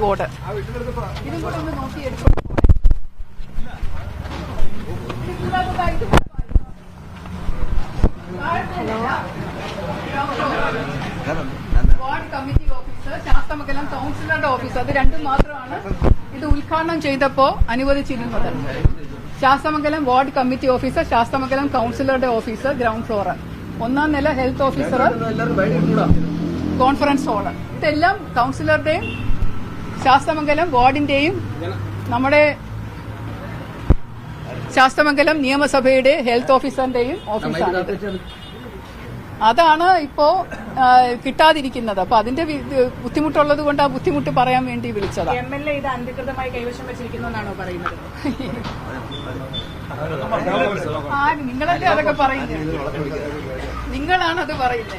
Board ഇതും കൂടെ ഒന്ന് നോക്കിയെടുക്കും വാർഡ് കമ്മിറ്റി ഓഫീസർ ശാസ്തമംഗലം കൗൺസിലറുടെ ഓഫീസ് അത് രണ്ടും മാത്രമാണ് ഇത് ഉദ്ഘാടനം ചെയ്തപ്പോ അനുവദിച്ചിരുന്നത്. Sasthamangalam ward committee officer Sasthamangalam കൌൺസിലറുടെ office ground floor ഒന്നാം നില ഹെൽത്ത് ഓഫീസർ കോൺഫറൻസ് ഹാൾ ഇതെല്ലാം കൌൺസിലറുടെയും ശാസ്തമംഗലം വാർഡിന്റെയും നമ്മുടെ ശാസ്തമംഗലം നിയമസഭയുടെ ഹെൽത്ത് ഓഫീസറിന്റെയും ഓഫീസാണ് അതാണ് ഇപ്പോ കിട്ടാതിരിക്കുന്നത്. അപ്പൊ അതിന്റെ ബുദ്ധിമുട്ടുള്ളത് കൊണ്ട് ആ ബുദ്ധിമുട്ട് പറയാൻ വേണ്ടി വിളിച്ചതാ. എം എൽ എ ഇത് അനധികൃതമായി കൈവശം വെച്ചിരിക്കുന്നു എന്നാണോ പറയുന്നത്? നിങ്ങളല്ലേ അതൊക്കെ പറയുന്നത് നിങ്ങളാണ് അത് പറയുന്നത്